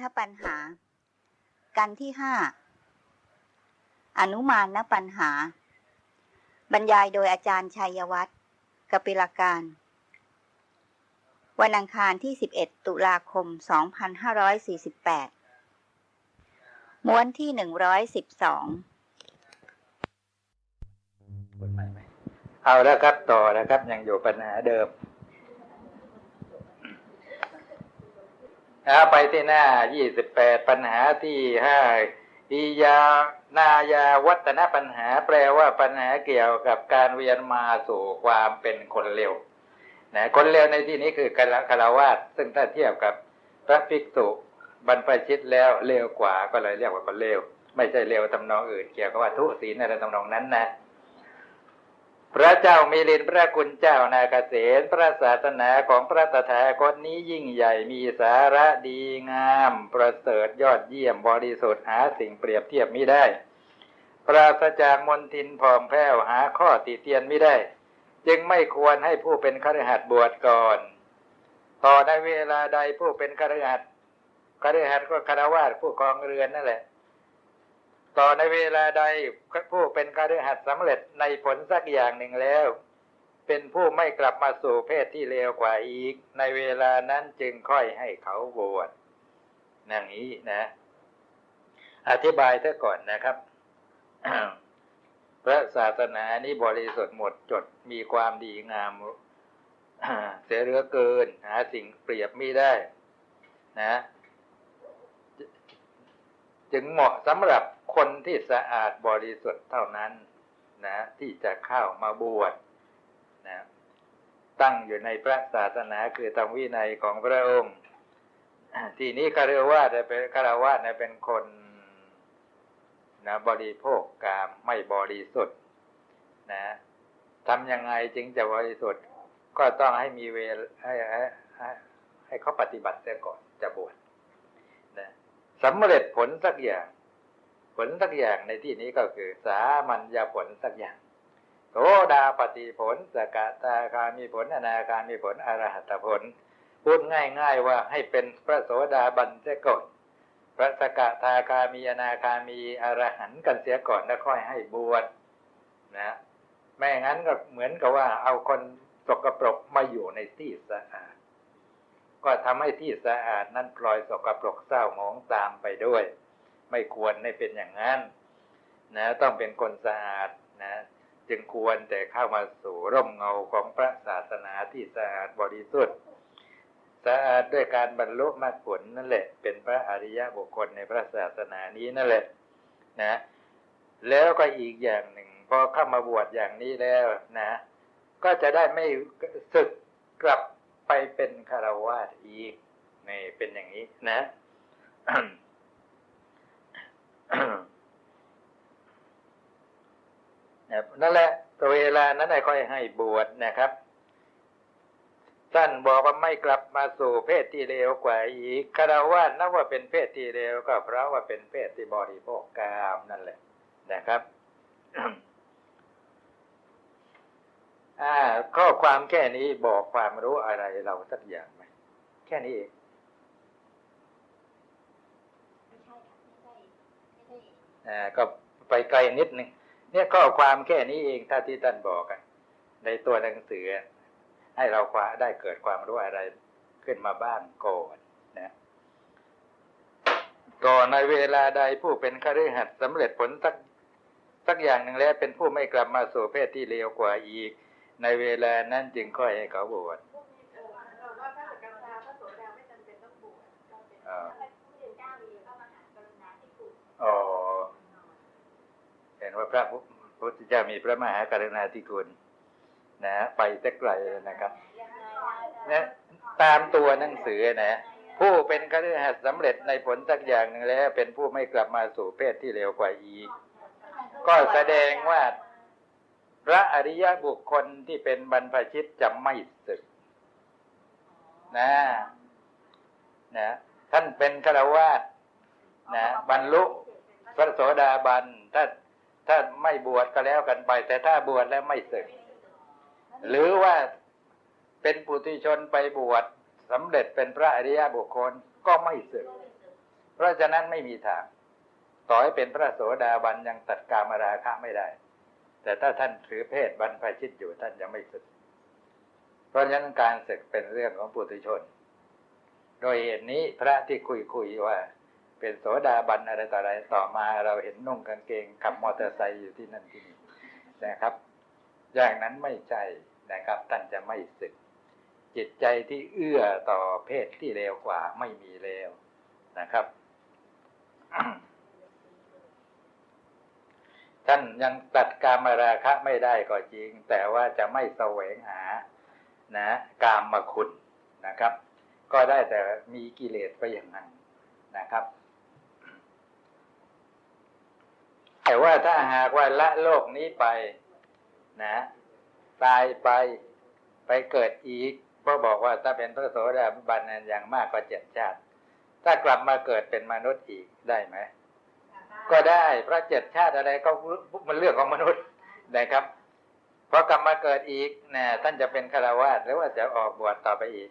ทปัญหา กันที่ห้าอนุมานนปัญหา บรรยายโดยอาจารย์ชัยวัฒน์กปิลการ วันอังคารที่ 11 ตุลาคม 2548 ม้วนที่ 112 เอาแล้วครับต่อนะครับยังอยู่ปัญหาเดิม เอาไปที่หน้ายี่สิบแปดปัญหาที่ห้าอียานายาวัฒนปัญหาแปลว่าปัญหาเกี่ยวกับการเวียนมาสู่ความเป็นคนเร็วนะคนเร็วในที่นี้คือคารวาสซึ่งถ้าเทียบกับพระภิกษุบรรพชิตแล้วเร็วกว่าก็เลยเรียกว่าคนเร็ว ไม่ใช่เร็วทำนองอื่น เกี่ยวกับว่าทุศีลอะไรทำนองนั้นนะ พระเจ้ามีลินพระคุณเจ้านาเกษตพระศาสนาของพระตถาคตนี้ยิ่งใหญ่มีสาระดีงาม ประเสริฐยอดเยี่ยมบริสุทธิ์หาสิ่งเปรียบเทียบไม่ได้ ปราศจากมนทินผ่องแผ้วหาข้อติเตียนไม่ได้ จึงไม่ควรให้ผู้เป็นคฤหัสถ์บวชก่อนต่อในเวลาใดผู้เป็นคฤหัสถ์คฤหัสถ์ก็คารวาสผู้ครองเรือนนั่นแหละ ต่อในเวลาใดผู้เป็นคฤหัสสำเร็จในผลสักอย่างหนึ่งแล้ว เป็นผู้ไม่กลับมาสู่เพศที่เลวกว่าอีก ในเวลานั้นจึงค่อยให้เขาบวชอย่างนี้นะ อธิบายเถอะก่อนนะครับพระศาสนานี้บริสุทธิ์หมดจดมีความดีงามเสียเรือเกินหาสิ่งเปรียบไม่ได้ นะ จึงเหมาะสำหรับ คนที่สะอาดบริสุทธิ์เท่านั้นนะที่จะเข้ามาบวชนะตั้งอยู่ในพระศาสนาคือธรรมวินัยของพระองค์ ทีนี้คารวะเป็นคารวะเป็นคนนะบริโภคกามไม่บริสุทธิ์นะทำยังไงจึงจะบริสุทธิ์ ก็ต้องให้มีเวลให้ให้ให้ให้เขาปฏิบัติเสียก่อนจะบวชนะสำเร็จผลสักอย่าง ผลสักอย่างในที่นี้ก็คือ สามัญญาผลสักอย่างโสดาปฏิผลสกตาคามีผลอนาคามีผลอรหัตผล พูดง่าย ๆ ว่าให้เป็นพระโสดาบันเสียก่อนพระสกทาคามีอนาคามีอรหันต์กันเสียก่อนแล้วค่อยให้บวชนะไม่งั้นก็เหมือนกับว่า เอาคนสกปรกมาอยู่ในที่สะอาด ก็ทำให้ที่สะอาดนั้นปล่อยสกปรกเศร้าหมองตามไปด้วย ไม่ควรให้เป็นอย่างนั้นนะต้องเป็นคนสะอาดนะจึงควรแต่เข้ามาสู่ร่มเงาของพระศาสนาที่สะอาดบริสุทธิ์สะอาดด้วยการบรรลุมรรคผลนั่นแหละ เป็นพระอริยบุคคลในพระศาสนานี้นั่นแหละนะแล้วก็อีกอย่างหนึ่งพอเข้ามาบวชอย่างนี้แล้วนะ ก็จะได้ไม่ศึกกลับไปเป็นคารวาสอีกนี่เป็นอย่างนี้นะ นั่นแหละตัวเวลานั้นค่อยให้บวชนะครับท่านบอกว่าไม่กลับมาสู่เพศที่เลวกว่าอีกคารวะนับว่าเป็นเพศที่เลวก็เพราะว่าเป็นเพศที่บริโภคกามนั่นแหละนะครับอ่าข้อความแค่นี้บอกความรู้อะไรเราสักอย่างไหมแค่นี้เองอ่า ก็ไปไกลนิดนึงเนี่ยข้อความแค่นี้เองถ้าที่ท่านบอกกัน ในตัวหนังสือ ให้เราคว้าได้เกิดความรู้อะไรขึ้นมาบ้างก่อนนะก่อนในเวลาใดผู้เป็นคฤหัสถ์สำเร็จผลสักสักอย่างหนึ่งแล้วเป็นผู้ไม่กลับมาสู่เพศที่เลวกว่าอีก ในเวลานั้นจึงค่อยให้เขาบวชอ๋อเห็น ว่าพระพุทธเจ้ามีพระมหากรุณาธิคุณนะไปสักไกลนะครับนะตามตัวหนังสือนะผู้เป็นคฤหัสถ์สำเร็จในผลสักอย่างหนึ่งแล้ว เป็นผู้ไม่กลับมาสู่เพศที่เลวกว่าอีก ก็แสดงว่าพระอริยบุคคลที่เป็นบรรพชิตจะไม่สึกนะนะท่านเป็นฆราวาสนะบรรลุพระโสดาบันถ้า ถ้าไม่บวชก็แล้วกันไป แต่ถ้าบวชแล้วไม่สึก หรือว่าเป็นปุถุชนไปบวชสำเร็จเป็นพระอริยบุคคลก็ไม่สึก เพราะฉะนั้นไม่มีทาง ต่อให้เป็นพระโสดาบันยังตัดกามราคะไม่ได้ แต่ถ้าท่านถือเพศบรรพชิตอยู่ท่านยังไม่สึก เพราะฉะนั้นการศึกเป็นเรื่องของปุถุชน โดยเหตุนี้พระที่คุยคุยว่า เป็นโสดาบันอะไรต่ออะไรต่อมาเราเห็นนุ่งกางเกงขับมอเตอร์ไซค์อยู่ที่นั่นที่นี่นะครับ อย่างนั้นไม่ใช่นะครับท่านจะไม่สึก จิตใจที่เอื้อต่อเพศที่เลวกว่าไม่มีเลวนะครับท่านยังตัดกามราคะไม่ได้ก็จริง แต่ว่าจะไม่แสวงหา นะ กามมาคุณนะครับ ก็ได้แต่มีกิเลสไปอย่างนั้นนะครับ แต่ว่าถ้าหากว่าละโลกนี้ไปนะตายไปไปเกิดอีกเพราะบอกว่าถ้าเป็นพระโสดาบันนั้นอย่างมากก็เจ็ดชาติ ถ้ากลับมาเกิดเป็นมนุษย์อีกได้ไหมก็ได้เพราะเจ็ดชาติอะไรก็มันเรื่องของมนุษย์นะครับพอกลับมาเกิดอีกนะท่านจะเป็นคารวาสหรือว่าจะออกบวชต่อไปอีก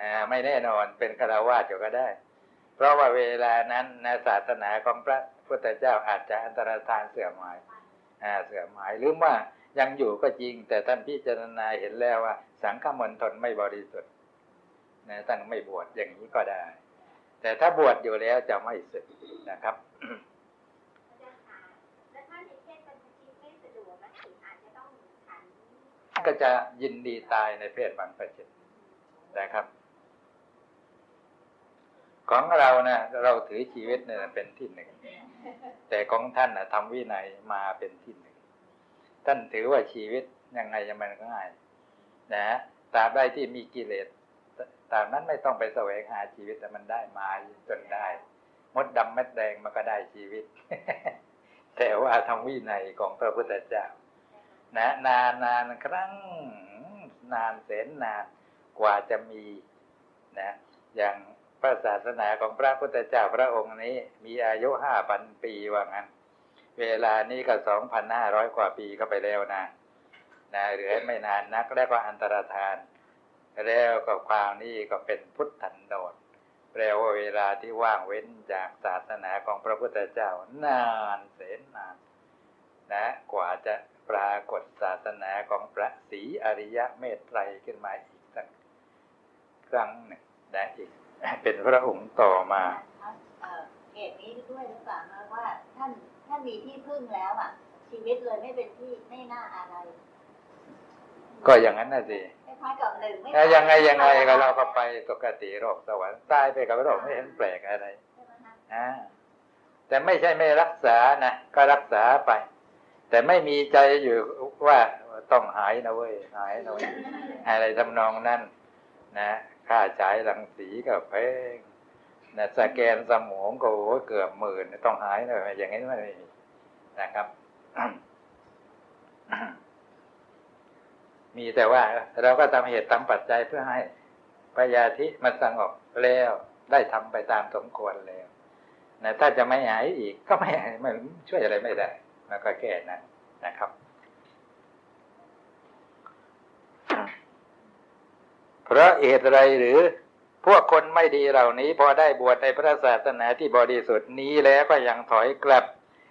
อ่าไม่แน่นอนเป็นคารวาสอยู่ก็ได้ เพราะว่าเวลานั้นนะศาสนาของพระพุทธเจ้าอาจจะอันตรธานเสื่อมหายอ่าเสื่อมหายหรือว่ายังอยู่ก็จริง แต่ท่านพิจารณาเห็นแล้วว่า สังฆมณฑลไม่บริสุทธิ์นะท่านไม่บวชอย่างนี้ก็ได้ แต่ถ้าบวชอยู่แล้วจะไม่สึกนะครับก็จะยินดีตายในเพศบรรพชิตนะครับ ของเรานะเราถือชีวิตเนี่ยเป็นที่หนึ่ง แต่ของท่านนะทำวินัยมาเป็นที่หนึ่ง ท่านถือว่าชีวิตยังไงยังมันก็ง่ายนะตราบใดที่มีกิเลสตามนั้นไม่ต้องไปแสวงหาชีวิตแต่มันได้มาจนได้ มดดำเม็ดแดงมันก็ได้ชีวิต แต่ว่าทำวินัยของพระพุทธเจ้านะนานนานครั้งนานแสนนานกว่าจะมีนะอย่าง ระศาสนาของพระพุทธเจ้าพระองค์นี้มีอายุห้าพันปีว่างั้น เวลานี้ก็สองพันห้าร้อยกว่าปีก็ไปแล้วนะนะเหลือไม่นานนักแล้วก็อันตรธาน แล้วก็ความนี้ก็เป็นพุทธันโดษแปลว่าเวลาที่ว่างเว้นจากศาสนาของพระพุทธเจ้านานแสนนาน นะ กว่าจะปรากฏศาสนาของพระศรีอริยะเมตไตรขึ้นมาอีกสักครั้งหนึ่งนะอีก เป็นพระองค์ต่อมาเหตุนี้ด้วยหรือเปล่านะว่าท่านท่านมีที่พึ่งแล้วอะ ชีวิตเลยไม่เป็นที่ไม่น่าอะไร ก็อย่างนั้นน่ะสิคล้ายๆกับหนึ่งไม่แล้วยังไงยังไงก็เราก็ไปตกติโรคสวรรค์ตายไปกับโรคไม่เห็นแปลกอะไรใช่ไหมคะอ่าแต่ไม่ใช่ไม่รักษานะก็รักษาไป แต่ไม่มีใจอยู่ว่าต้องหายนะเว้ยหายนะเว้ยอะไรทำนองนั้นนะ ค่าใช้รังสีก็แพงนะสแกนสมองก็โอ้เกือบหมื่นต้องหายนะอย่างนี้ไม่มีนะครับ มีแต่ว่า เราก็ทำเหตุทำปัจจัยเพื่อให้พยาธิมันสงบแล้วได้ทำไปตามสมควรแล้วนะถ้าจะไม่หายอีกก็ไม่หายมันช่วยอะไรไม่ได้มันก็แค่นั้นนะครับ เพราะเหตุไรหรือพวกคนไม่ดีเหล่านี้พอได้บวชในพระศาสนาที่บริสุทธิ์นี้แล้วก็ยังถอยกลับ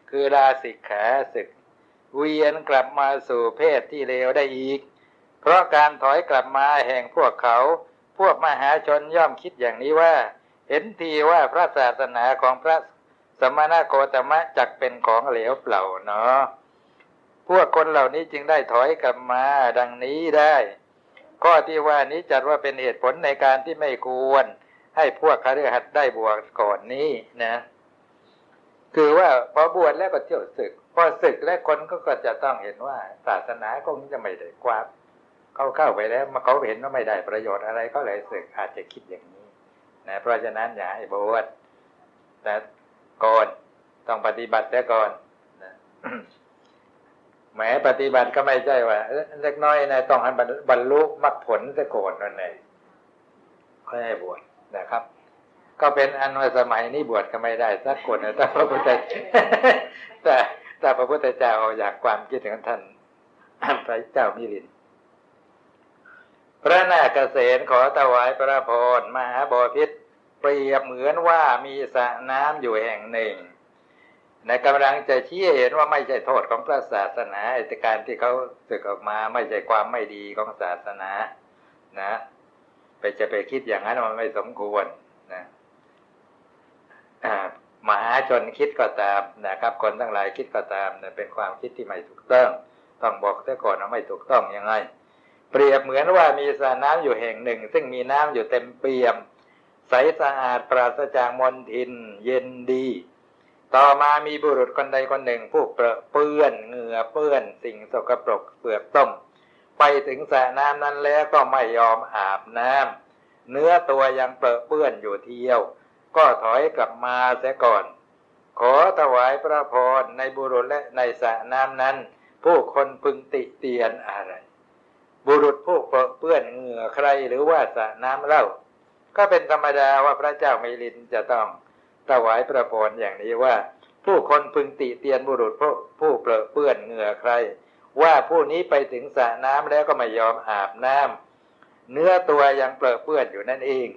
คือลาสิกขาศึก เวียนกลับมาสู่เพศที่เลวได้อีก เพราะการถอยกลับมาแห่งพวกเขา พวกมหาชนย่อมคิดอย่างนี้ว่า เห็นทีว่าพระศาสนาของพระสมณโคตมะจักเป็นของเหลวเปล่าเนาะพวกคนเหล่านี้จึงได้ถอยกลับมาดังนี้ได้ ข้อที่ว่านี้จัดว่าเป็นเหตุผลในการที่ไม่ควร ให้พวกคฤหัสถ์ได้บวชก่อนนี้นะ คือว่าพอบวชแล้วก็เที่ยวศึก พอศึกแล้วคนก็ก็จะต้องเห็นว่า ศาสนาคงจะไม่ได้ความเขาเข้าไปแล้วมาเขาเห็นว่าไม่ได้ประโยชน์อะไรก็เลยศึกอาจจะคิดอย่างนี้นะเพราะฉะนั้นอย่าให้บวชแต่ก่อนต้องปฏิบัติแต่ก่อนนะ แหมปฏิบัติก็ไม่ใช่ว่าเล็กน้อยนะต้องให้บรรลุมรรคผลซะก่อนนั่นเองค่อยให้บวชนะครับ ก็เป็นอันว่าสมัยนี้บวชก็ไม่ได้สักคนนะแต่พระพุทธแต่แต่พระพุทธเจ้าอยากความคิดของท่านพระเจ้ามิลินพระนาคเษนขอถวายพระพรมหาบอพิษเปรียบเหมือนว่ามีสระน้ำอยู่แห่งหนึ่ง ในกำลังจะชี้เห็นว่าไม่ใช่โทษของพระศาสนาไอ้การที่เขาสึกออกมาไม่ใช่ความไม่ดีของศาสนา นะ ไปจะไปคิดอย่างนั้นมันไม่สมควรนะมหาชนคิดก็ตามนะครับ คนทั้งหลายคิดก็ตามเนี่ยเป็นความคิดที่ไม่ถูกต้อง ต้องบอกเสียก่อนว่าไม่ถูกต้องยังไง เปรียบเหมือนว่ามีสระน้ำอยู่แห่งหนึ่ง ซึ่งมีน้ำอยู่เต็มเปี่ยม ใสสะอาดปราศจากมลทิน เย็นดี ต่อมามีบุรุษคนใดคนหนึ่ง ผู้เปรอะเปื้อนเหงื่อเปื้อนสิ่งสกปรกเปลือกต้ม ไปถึงสระน้ำนั้นแล้วก็ไม่ยอมอาบน้ำเนื้อตัวยังเปรอะเปื้อนอยู่เที่ยว ก็ถอยกลับมาเสียก่อน ขอถวายพระพรในบุรุษและในสระน้ำนั้น ผู้คนพึงติเตียนอะไร บุรุษผู้เปรอะเปื้อนเหงื่อใครหรือว่าสระน้ำเล่า ก็เป็นธรรมดาว่าพระเจ้ามิลินจะต้อง ถวายพระพรอย่างนี้ว่า ผู้คนพึงติเตียนบุรุษผู้ผู้เปรอะเปื้อนเหงื่อใคร ว่าผู้นี้ไปถึงสระน้ำแล้วก็ไม่ยอมอาบน้ำเนื้อตัวยังเปรอะเปื้อนอยู่นั่นเอง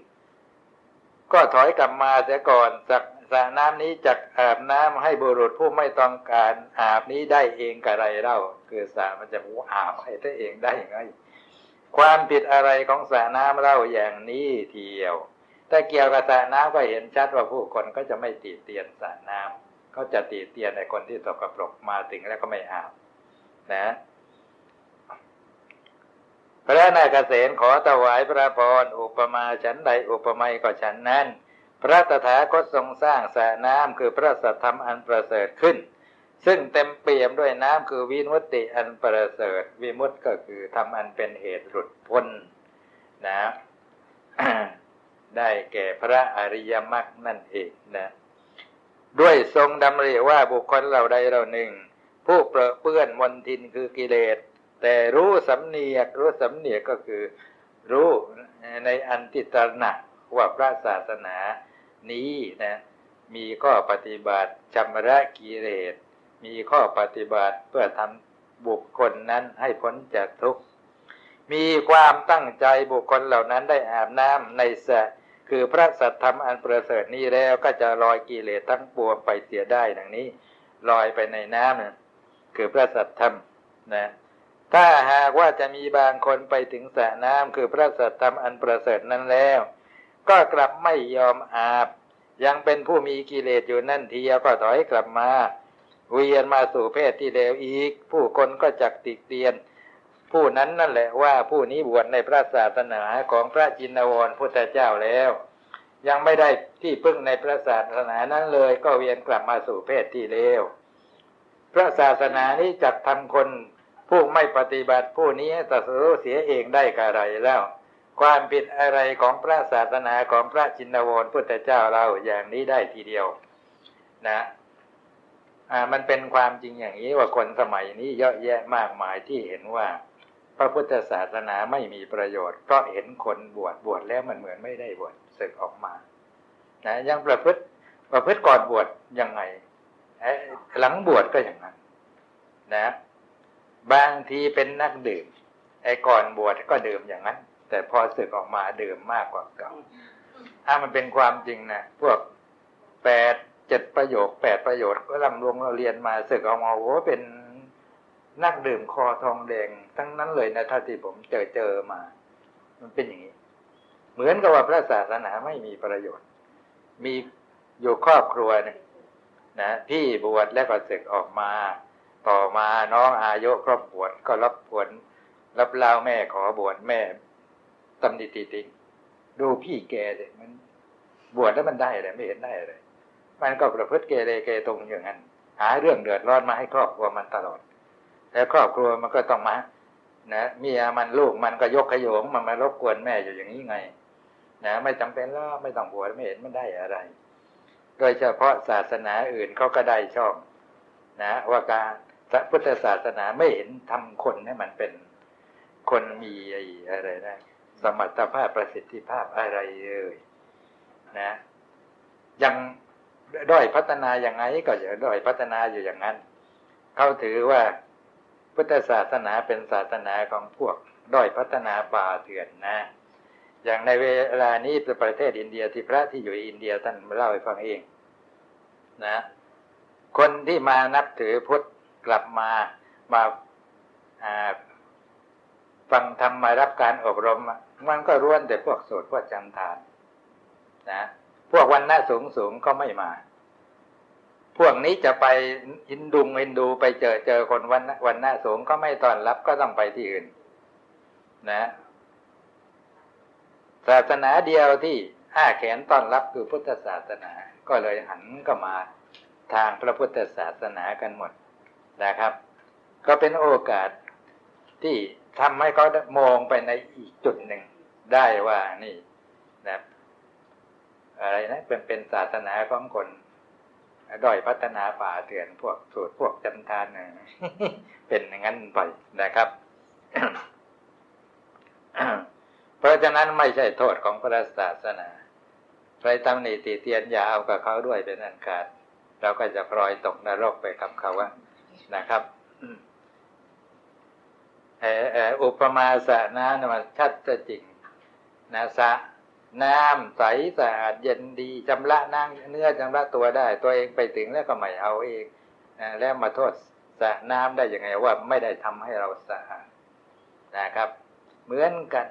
ก็ถอยกลับมาเสียก่อนจากสระน้ำนี้จักอาบน้ำให้บุรุษผู้ไม่ต้องการอาบนี้ได้เองกะไรเล่า คือสระมันจะอาบให้ตัวเองได้ยังไงความผิดอะไรของสระน้ำเล่าอย่างนี้เทียว แต่เกี่ยวกับสระน้ำก็เห็นชัดว่าผู้คนก็จะไม่ตีเตียนสระน้ำเขาจะตีเตียนในคนที่ตกกระปรกมาถึงแล้วก็ไม่อาบนะพระนาคเษนขอถวายพระพรอุปมาฉันใดอุปไมยก็ฉันนั้น พระตถาคตทรงสร้างสระน้ำคือพระสัทธรรมอันประเสริฐขึ้น ซึ่งเต็มเปี่ยมด้วยน้ำคือวิมุตติอันประเสริฐ วิมุตติก็คือทำอันเป็นเหตุหลุดพ้นนะ ได้แก่พระอริยมรรคนั่นเองนะด้วยทรงดำริว่าบุคคลเหล่าใดเหล่าหนึ่ง ผู้เปรอะเปื้อนมนทินคือกิเลส แต่รู้สำเนียกรู้สำเนียกก็คือ รู้ในอันติตระหนักว่าพระศาสนานี้นะมีข้อปฏิบัติชำระกิเลสมีข้อปฏิบัติเพื่อทำบุคคลนั้นให้พ้นจากทุกข์มีความตั้งใจบุคคลเหล่านั้นได้อาบน้ำในสระ คือพระสัทธรรมอันประเสริฐนี้แล้วก็จะลอยกิเลสทั้งปวงไปเสียได้ดังนี้ ลอยไปในน้ำนะคือพระสัทธรรมนะถ้าหากว่าจะมีบางคนไปถึงสระน้ำคือพระสัทธรรมอันประเสริฐนั้นแล้ว ก็กลับไม่ยอมอาบ ยังเป็นผู้มีกิเลสอยู่นั่นทีก็ถอยกลับมาเวียนมาสู่เพศที่เลวอีก ผู้คนก็จักติเตียน ผู้นั้นนั่นแหละว่าผู้นี้บวชในพระศาสนาของพระจินวรพุทธเจ้าแล้ว ยังไม่ได้ที่พึ่งในพระศาสนานั้นเลย ก็เวียนกลับมาสู่เพศที่เลวพระศาสนานี้จัดทำคนผู้ไม่ปฏิบัติผู้นี้ตัดสู้เสียเองได้กะไรแล้ว ความผิดอะไรของพระศาสนาของพระจินวรพุทธเจ้าเราอย่างนี้ได้ทีเดียว นะอ่ามันเป็นความจริงอย่างนี้ว่าคนสมัยนี้เยอะแยะมากมายที่เห็นว่า พระพุทธศาสนาไม่มีประโยชน์เพราะเห็นคนบวชบวชแล้วมันเหมือนไม่ได้บวชศึกออกมานะยังประพฤติประพฤติก่อนบวชยังไงหลังบวชก็อย่างนั้น นะ บางทีเป็นนักดื่ม ไอ้ก่อนบวชก็ดื่มอย่างนั้น แต่พอศึกออกมาดื่มมากกว่าเก่าถ้ามันเป็นความจริงนะพวกแปดเจ็ดประโยคแปดประโยชน์ก็ลำลงเราเรียนมาศึกออกมาโอ้เป็น นักดื่มคอทองแดงทั้งนั้นเลยนะถ้าที่ผมเจอเจอมา มันเป็นอย่างนี้ เหมือนกับว่าพระศาสนาไม่มีประโยชน์ มีอยู่ครอบครัวนี่ยนะพี่บวชแล้วก็ศึกออกมา ต่อมาน้องอายุครบบวชก็รับผลรับเล่าแม่ขอบวชแม่ตำหนิติติดูพี่แกเลยมัน บวชแล้วมันได้อะไรไม่เห็นได้อะไรมันก็ประพฤติเกเรเกตรงอย่างนั้นหาเรื่องเดือดร้อนมาให้ครอบครัวมันตลอด แล้วครอบครัวมันก็ต้องมานะเมียมันลูกมันก็ยกขยงมันมารบกวนแม่อยู่อย่างนี้ไง นะ ไม่จำเป็นแล้วไม่ต้องบวไม่เห็นมันได้อะไร โดยเฉพาะศาสนาอื่นเขาก็ได้ช่อบนะว่าการพุทธศาสนาไม่เห็นทำคนให้มันเป็นคนมีอะไรนะสมรรถภาพประสิทธิภาพอะไรเลยนะยังด้อยพัฒนาอย่างไงก็จะด้อยพัฒนาอยู่อย่างนั้นเขาถือว่า พุทธศาสนาเป็นศาสนาของพวกด้อยพัฒนาป่าเถื่อนนะ อย่างในเวลานี้ประเทศอินเดียที่พระที่อยู่อินเดียท่านเล่าให้ฟังเองนะ คนที่มานับถือพุทธกลับมามาฟังธรรมมารับการอบรม มันก็ร่วนแต่พวกโสดพวกจันทาน นะ พวกวันหน้าสูงสูงก็ไม่มา พวกนี้จะไปอินดุงอินดูไปเจอเจอคนวันวันหน้าสูงก็ไม่ต้อนรับก็ต้องไปที่อื่น นะศาสนาเดียวที่ห้าแขนต้อนรับคือพุทธศาสนา ก็เลยหันก็มาทางพระพุทธศาสนากันหมดนะครับ ก็เป็นโอกาสที่ทำให้เขามองไปในอีกจุดหนึ่งได้ว่านี่นะอะไรนะเป็นเป็นศาสนาของคน ด้อยพัฒนาป่าเถื่อนพวกสูตรพวกจันทานเป็นอย่างนั้นไปนะครับเพราะฉะนั้นไม่ใช่โทษของพระศาสนาใครตำหนิติเตียนอยาเอากับเขาด้วยเป็นอันขาดเราก็จะพลอยตกนรกไปกับเขาว่านะครับอุปมาสะน้ำนะมันชัดจะจริงนะสะ น้ำใสสะอาดเย็นดีชำระนั่งเนื้อชำระตัวได้ ตัวเองไปถึงแล้วก็ไม่เอาเองนะแล้วมาโทษสระน้ำได้ยังไงว่าไม่ได้ทำให้เราสะอาดนะครับ เหมือนกัน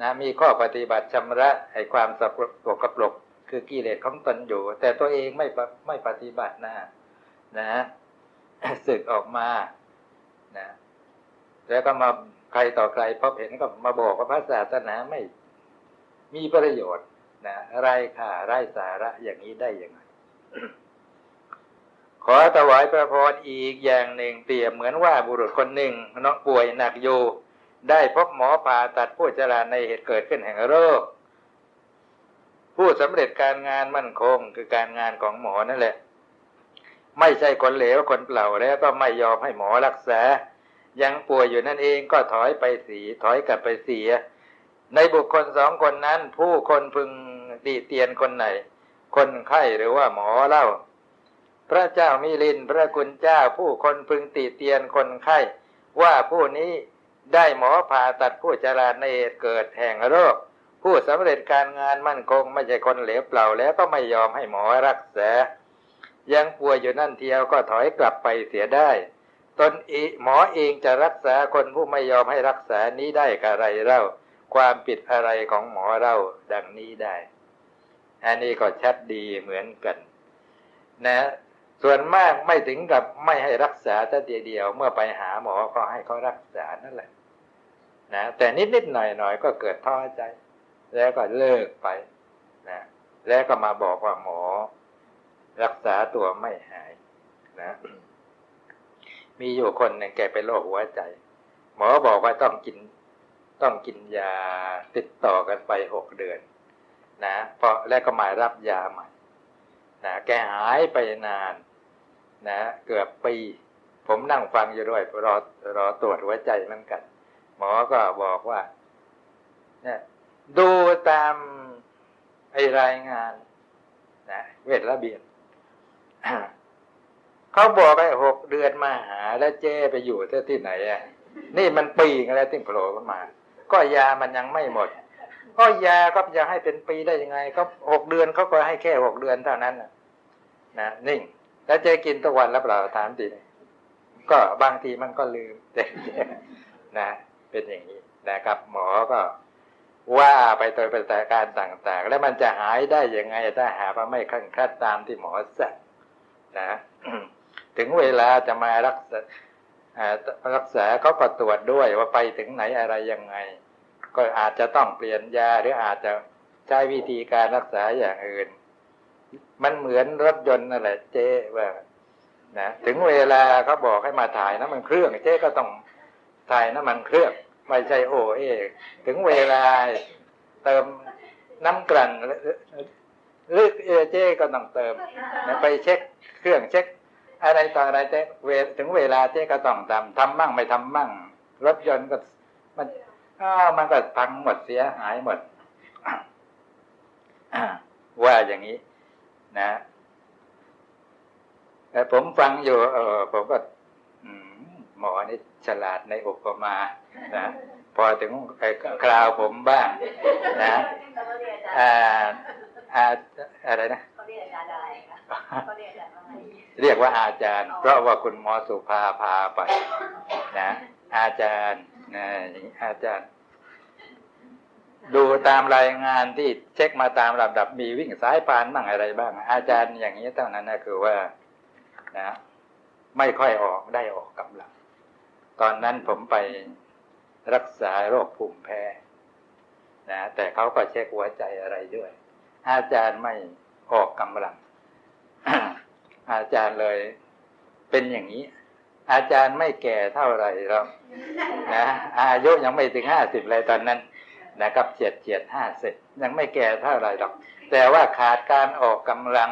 นะมีข้อปฏิบัติชำระให้ความสกปกกระปรกคือกิเลสของตนอยู่ แต่ตัวเองไม่ไม่ปฏิบัตินะนะสึกออกมานะแล้วก็มาใครต่อใครพบเห็นก็มาบอกว่าพระศาสนาไม่ มีประโยชน์นะไร้ค่าไร้สาระอย่างนี้ได้ยังไงขอถวายพระพรอีกอย่างหนึ่งเปรียบเหมือนว่าบุรุษคนหนึ่งน้องป่วยหนักอยู่ ได้พบหมอผ่าตัดผู้ชราในเหตุเกิดขึ้นแห่งโรค ผู้สำเร็จการงานมั่นคงคือการงานของหมอนั่นแหละ ไม่ใช่คนเหลวคนเปล่าแล้วก็ไม่ยอมให้หมอรักษา ยังป่วยอยู่นั่นเองก็ถอยไปสีถอยกลับไปเสีย ในบุคคลสองคนนั้น ผู้คนพึงตีเตียนคนไหน คนไข้หรือว่าหมอเล่า พระเจ้ามิลินพระคุณเจ้าผู้คนพึงตีเตียนคนไข้ ว่าผู้นี้ได้หมอผ่าตัดผู้จราในเหตุเกิดแห่งโรค ผู้สำเร็จการงานมั่นคงไม่ใช่คนเหลวเปล่าแล้วก็ไม่ยอมให้หมอรักษายังป่วยอยู่นั่นเทียวก็ถอยกลับไปเสียได้ ตนอหมอเองจะรักษาคนผู้ไม่ยอมให้รักษานี้ได้กะไรเล่า ความผิดอะไรของหมอเราดังนี้ได้ อันนี้ก็ชัดดีเหมือนกัน นะ ส่วนมากไม่ถึงกับไม่ให้รักษาแต่เดียว เมื่อไปหาหมอก็ให้เขารักษานั่นแหละ นะ แต่นิดนิดหน่อยหน่อยก็เกิดท้อใจ แล้วก็เลิกไป นะ แล้วก็มาบอกว่าหมอ รักษาตัวไม่หาย นะ มีอยู่คนหนึ่งแกเป็นโรคหัวใจ หมอบอกว่าต้องกิน ต้องกินยาติดต่อกันไปหกเดือนนะพราะแล้วก็มารับยาใหม่นะแกหายไปนานนะเกือบปี ผมนั่งฟังอยู่ด้วยรอรอตรวจหัวใจเหมือนกัน หมอก็บอกว่าเนี่ยดูตามไอรายงานนะเวทระเบียบเขาบอกไอ้หกเดือนมาหาแล้วเจ้ไปอยู่ที่ไหนอะนี่มันปีกันแล้วที่โผล่ขึ้นมา ก็ยามันยังไม่หมดก็ยาก็จะให้เป็นปีได้ยังไง ก็หกเดือนเขาก็ให้แค่หกเดือนเท่านั้นนะนะนิ่ง แล้วเจกินทุกวันแล้วเปล่าถามทีก็บางทีมันก็ลืมนะ เป็นอย่างนี้นะครับ หมอก็ว่าไปโดยประการต่าง ๆ แล้วมันจะหายได้ยังไงถ้าหาว่าไม่ขั้นคัดตามที่หมอสั่งนะ ถึงเวลาจะมารักษา รักษาเขาก็ตรวจด้วยว่าไปถึงไหนอะไรยังไง ก็อาจจะต้องเปลี่ยนยาหรืออาจจะใช้วิธีการรักษาอย่างอื่น มันเหมือนรถยนต์นั่นแหละเจ๊ว่านะถึงเวลาเขาบอกให้มาถ่ายน้ำมันเครื่อง เจ๊ก็ต้องถ่ายน้ำมันเครื่องไม่ใช่โอเอถึงเวลาเติมน้ำกลั่นหรือเอเจ๊ก็ต้องเติมนะไปเช็คเครื่องเช็ค อะไรต่ออะไรเจ๊เวถึงเวลาเจ๊ก็ต้องทำทำมั่งไม่ทำมั่ง รถยนต์ก็มันอ้าวมันก็พังหมดเสียหายหมดว่าอย่างนี้ นะแต่ผมฟังอยู่ เออผมก็อืมหมอนี่ฉลาดในอุปมานะพอถึงไอ้คราวผมบ้าง นะอ่าอ่าอะไรนะ เรียกว่าอาจารย์ เพราะว่าคุณหมอสุภาพาไปนะอาจารย์นะอย่างนี้อาจารย์ ดูตามรายงานที่เช็คมาตามลำดับมีวิ่งสายพานบ้างอะไรบ้าง อาจารย์อย่างนี้เท่านั้นนะคือว่านะไม่ค่อยออกได้ออกกำลัง ตอนนั้นผมไปรักษาโรคภูมิแพ้นะแต่เขาก็เช็คหัวใจอะไรด้วย อาจารย์ไม่ออกกำลัง อาจารย์เลย เป็นอย่างนี้ อาจารย์ไม่แก่เท่าไหร่หรอกนะอายุยังไม่ถึงห้าสิบเลยตอนนั้นนะครับเฉียดเฉียดห้าสิบยังไม่แก่เท่าไหร่หรอก แต่ว่าขาดการออกกำลัง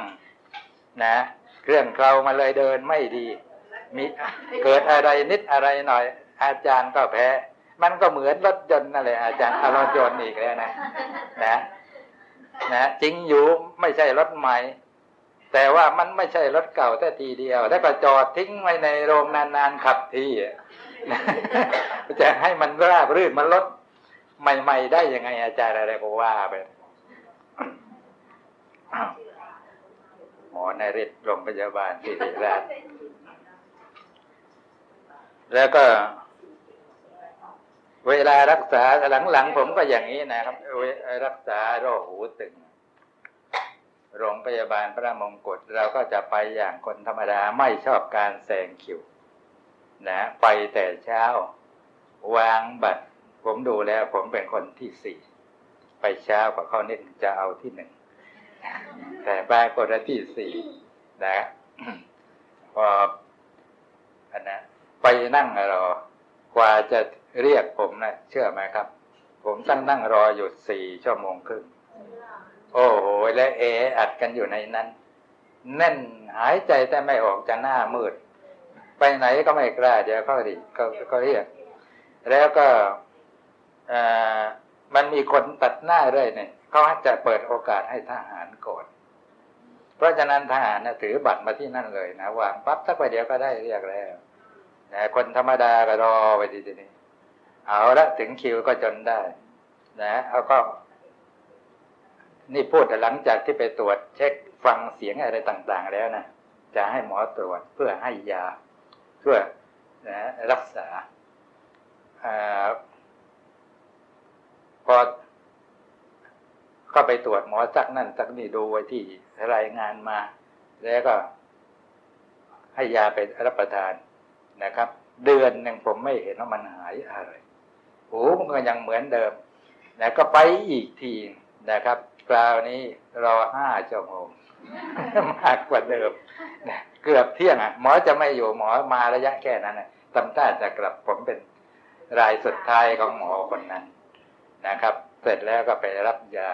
นะเครื่องเครามาเลยเดินไม่ดี มีเกิดอะไรนิดอะไรหน่อย อาจารย์ก็แพ้ มันก็เหมือนรถยนต์นั่นแหละอาจารย์เอารถยนต์อีกแล้วนะ นะ นะจริงอยู่ไม่ใช่รถใหม่ แต่ว่ามันไม่ใช่รถเก่าแต่ทีเดียว แล้วก็จอดทิ้งไว้ในโรงนานๆขับทีจะให้มันราบรื่นมันรถใหม่ ๆ ได้ยังไงอาจารย์อะไรก็ว่าไปอ้าหมอในฤทธิ์โรงพยาบาลศิริราชแล้วก็ เวลารักษาหลังๆผมก็อย่างนี้นะครับรักษาโรคหูตึง โรงพยาบาลพระมงกุฎเราก็จะไปอย่างคนธรรมดาไม่ชอบการแซงคิวนะไปแต่เช้า วางบัตร ผมดูแล้วผมเป็นคนที่สี่ไปเช้ากว่าเขานิดจะเอาที่หนึ่งแต่ปรากฏที่สี่นะพออันนะไปนั่งรอกว่าจะเรียกผมนะเชื่อไหมครับ ผมตั้งนั่งรออยู่สี่ชั่วโมงครึ่ง โอ้โหและเออัดกันอยู่ในนั้น แน่นหายใจแต่ไม่ออกจะหน้ามืด ไปไหนก็ไม่กล้าเดี๋ยวเขาดิเขาเรียก แล้วก็มันมีคนตัดหน้าเรื่อยเนี่ยเขาจะเปิดโอกาสให้ทหารก่อนเพราะฉะนั้นทหารนะถือบัตรมาที่นั่นเลยนะวางปั๊บสักประเดี๋ยวก็ได้เรียกแล้วนะคนธรรมดาก็รอไปทีนี้เอาละถึงคิวก็จนได้ นะเอาก็ นี่พูดหลังจากที่ไปตรวจเช็คฟังเสียงอะไรต่าง ๆ แล้วนะจะให้หมอตรวจเพื่อให้ยา เพื่อนะรักษาอพอก็ไปตรวจหมอสักนั่นสักนี่ดูไว้ที่รายงานมา แล้วก็ให้ยาไปรับประทานนะครับ เดือนหนึ่งผมไม่เห็นว่ามันหายอะไรโอ้มันก็ยังเหมือนเดิมนะก็ไปอีกที นะครับคราวนี้รอห้าชั่วโมงมากกว่าเดิมนะเกือบเที่ยงอะหมอจะไม่อยู่หมอมาระยะแค่นั้นนะตำต้าจะกลับผมเป็นรายสุดท้ายของหมอคนนั้นนะครับ เสร็จแล้วก็ไปรับยา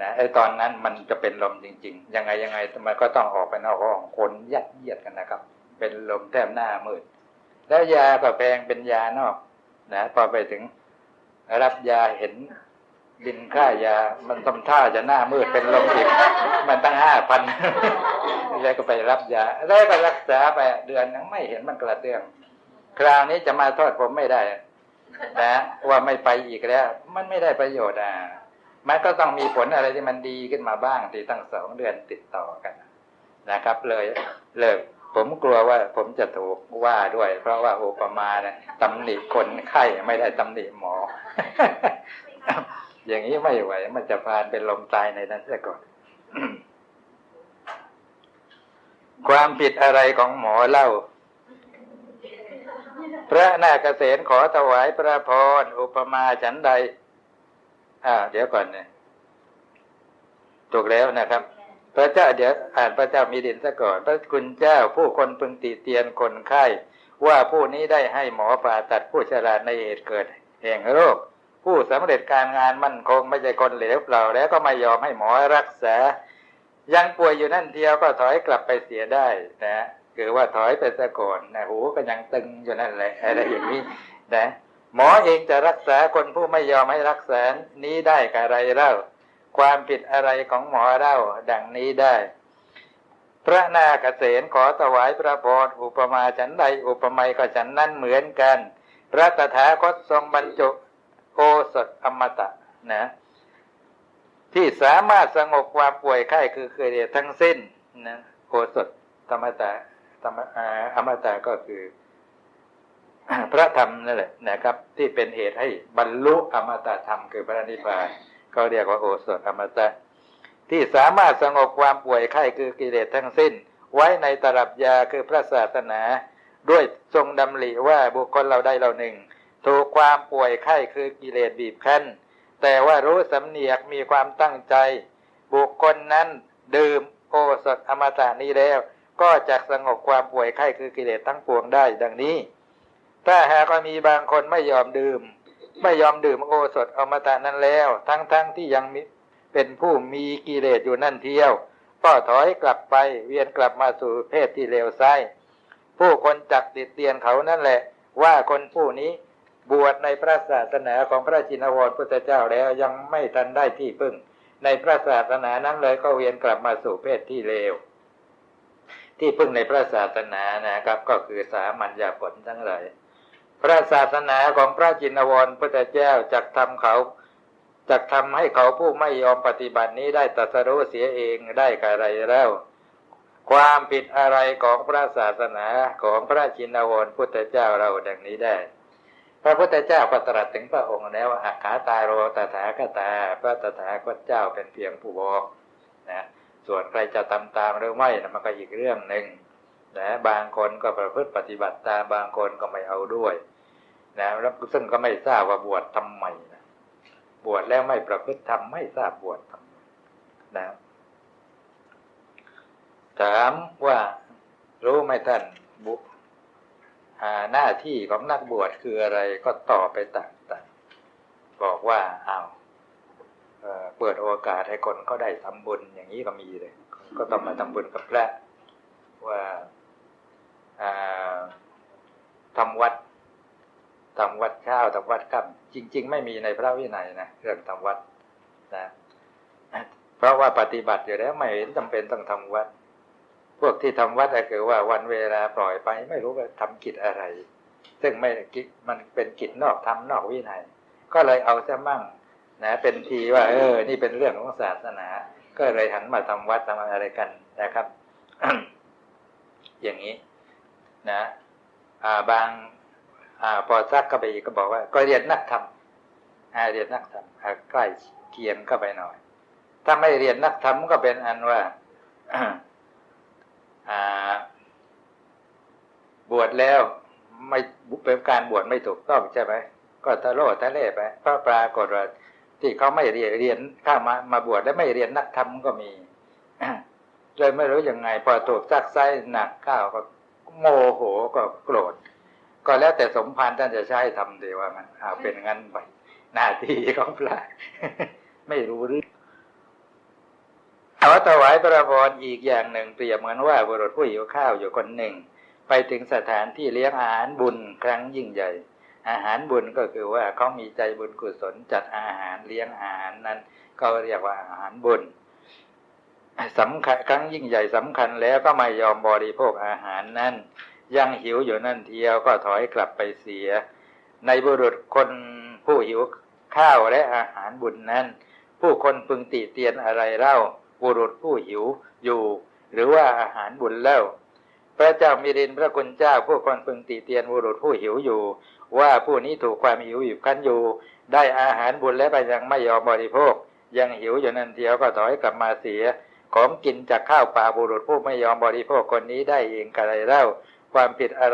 นะไอ้ตอนนั้นมันจะเป็นลมจริง ๆ ยังไงยังไงมันก็ต้องออกไปนอกห้องคนยัดเยียดกันนะครับ เป็นลมแทบหน้ามืดแล้วยาก็แพงเป็นยานอกนะพอไปถึงรับยาเห็น บินค่ายา มันทำท่าจะหน้ามืดเป็นลมอีก มันตั้งห้าพันแล้วก็ไปรับยา แล้วก็รักษาไปเดือนยังไม่เห็นมันกระเตื้อง คราวนี้จะมาโทษผมไม่ได้ นะว่าไม่ไปอีกแล้ว มันไม่ได้ประโยชน์อะ มันก็ต้องมีผลอะไรที่มันดีขึ้นมาบ้างที่ตั้งสองเดือนติดต่อกัน นะครับ เลยเลิกผมกลัวว่าผมจะถูกว่าด้วย เพราะว่าโอปมาเนี่ยตำหนิคนไข้ไม่ได้ตำหนิหมอ อย่างนี้ไม่ไหว มันจะพานเป็นลมตายในนั้นซะก่อน ความผิดอะไรของหมอเล่า พระนาคเษนขอถวายพระพรอุปมาฉันใด อ่า เดี๋ยวก่อนเนี่ยถูกแล้วนะครับ พระเจ้าเดี๋ยวอ่านพระเจ้ามีดินซะก่อน พระคุณเจ้าผู้คนพึงติเตียนคนไข้ว่าผู้นี้ได้ให้หมอผ่าตัดผู้ฉลาดในเหตุเกิด แห่งโรค ผู้สำเร็จการงานมั่นคงไม่ใช่คนเหลวเปล่าแล้วก็ไม่ยอมให้หมอรักษา ยังป่วยอยู่นั่นเทียวก็ถอยกลับไปเสียได้นะคือว่าถอยไปซะก่อนนะหูก็ยังตึงอยู่นั่นแหละอะไรอย่างนี้นะหมอเองจะรักษาคนผู้ไม่ยอมให้รักษานี้ได้กับอะไรเล่า ความผิดอะไรของหมอเล่าดังนี้ได้ พระนาคเษนขอถวายพระพรอุปมาฉันใดอุปไมยก็ฉันนั้นเหมือนกัน พระตถาคตทรงบรรจุ สถอมตะนะ ที่สามารถสงบความป่วยไข้คือคือเดียทั้งสิ้นนะโอสถธรรมตะธรรมอ่าอมตะก็คือ พระธรรมนั่นแหละนะครับ ที่เป็นเหตุให้บรรลุอมตะธรรมคือพระนิพพานเขาเรียกว่าโอสถอมตะ ที่สามารถสงบความป่วยไข้คือกิเลสทั้งสิ้น ไว้ในตรับยาคือพระศาสนา ด้วยทรงดำริว่าบุคคลเราได้เราหนึ่ง ถูกความป่วยไข้คือกิเลสบีบคั้น แต่ว่ารู้สำเนียกมีความตั้งใจ บุคคลนั้นดื่มโอสถอมตะนี้แล้ว ก็จะสงบความป่วยไข้คือกิเลสทั้งปวงได้ดังนี้ ถ้าหากว่ามีบางคนไม่ยอมดื่ม ไม่ยอมดื่มโอสถอมตะนั้นแล้ว ทั้งๆทที่ยังเป็นผู้มีกิเลสอยู่นั่นเที่ยว ก็ถอยกลับไปเวียนกลับมาสู่เพศที่เลวไส้ผู้คนจักติดเตียนเขานั่นแหละ ว่าคนผู้นี้ บวชในพระศาสนาของพระจินวรพุทธเจ้าแล้วยังไม่ทันได้ที่พึ่ง ในพระศาสนานั้นเลยก็เวียนกลับมาสู่เพศที่เลว ที่พึ่งในพระศาสนานะครับ ก็คือสามัญญาผลทั้งหลายพระศาสนาของพระจินวรพุทธเจ้าจักทำเขาจักทำให้เขาผู้ไม่ยอมปฏิบัตินี้ได้ตัสรู้เสียเองได้กะไรแล้ว ความผิดอะไรของพระศาสนาของพระจินวรพุทธเจ้าเราดังนี้ได้ พระพุทธเจ้าก็ตรัสถึงพระองค์แล้วว่าอัคขาตาโรตถาคตา พระตถาคตเจ้าเป็นเพียงผู้บอกนะส่วนใครจะทำตามหรือไม่นะมันก็อีกเรื่องหนึ่งนะบางคนก็ประพฤติปฏิบัติตามบางคนก็ไม่เอาด้วยนะแล้วซึ่งก็ไม่ทราบว่าบวชทำไมนะบวชแล้วไม่ประพฤติทำไม่ทราบบวชทำไมนะถามว่ารู้ไหมท่านบุ หน้าที่ของนักบวชคืออะไรก็ตอบไปต่างๆ บอกว่าอ้าวเปิดโอกาสให้คนเขาได้ทำบุญอย่างนี้ก็มีเลย ก็ต้องมาทำบุญกับพระว่าทำวัดทำวัดเช้าทำวัดค่ำจริง ๆ ไม่มีในพระวินัยนะเรื่องทำวัดนะเพราะว่าปฏิบัติอยู่แล้วไม่เห็นจำเป็นต้องทำวัด พวกที่ทำวัดก็คือว่าวันเวลาปล่อยไป ไม่รู้ว่าทำกิจอะไร ซึ่งไม่กิจมันเป็นกิจนอกทำนอกวินัย ก็เลยเอาซะมั่งนะเป็นทีว่า เออ นี่เป็นเรื่องของศาสนา ก็เลยหันมาทำวัดทำอะไรกันนะครับ อย่างนี้ นะอ่าบางอ่าพอซักก็ไปอีกก็บอกว่า ก็เรียนนักธรรมอาเรียนนักธรรมใกล้เคียงเข้าไปหน่อย ถ้าไม่เรียนนักธรรมก็เป็นอันว่า บวชแล้วไม่เป็นการบวชไม่ถูกต้องใช่ไหมก็ทะโลทะเลไปเพราะปรากฏว่าที่เขาไม่เรียนเรียนข้ามามาบวชแล้วไม่เรียนนักธรรมก็มีเลยไม่รู้ยังไง พอถูกซักไซหนักข้าวก็โมโหก็โกรธ ก็แล้วแต่สมภารท่านจะใช้ทำเดีว่ามันเอาเป็นงั้นไปหน้าที่ของพระไม่รู้เรื่องเอาถวายพระพรอีกอย่างหนึ่งเปรียบเหมือนว่าบุรุษผู้หิวข้าวอยู่คนหนึ่ง ไปถึงสถานที่เลี้ยงอาหารบุญครั้งยิ่งใหญ่ อาหารบุญก็คือว่าเขามีใจบุญกุศลจัดอาหารเลี้ยงอาหารนั้น ก็เรียกว่าอาหารบุญสำคัญครั้งยิ่งใหญ่สำคัญแล้วก็ไม่ยอมบริโภคอาหารนั้น ยังหิวอยู่นั่นเทียวก็ถอยกลับไปเสีย ในบุรุษคนผู้หิวข้าวและอาหารบุญนั้น ผู้คนพึงติเตียนอะไรเล่า บุรุษผู้หิวอยู่ หรือว่าอาหารบุญแล้ว พระเจ้ามิรินพระคุณเจ้าผู้คนพึงติเตียนบุรุษผู้หิวอยู่ ว่าผู้นี้ถูกความหิวอยู่กันอยู่ ได้อาหารบุญแล้วไปยังไม่ยอมบริโภค ยังหิวอยู่นั่นเทียวก็ถอยกลับมาเสีย ของกินจากข้าวป่าบุรุษผู้ไม่ยอมบริโภคคนนี้ได้เองกระไรเล่าความผิดอะไร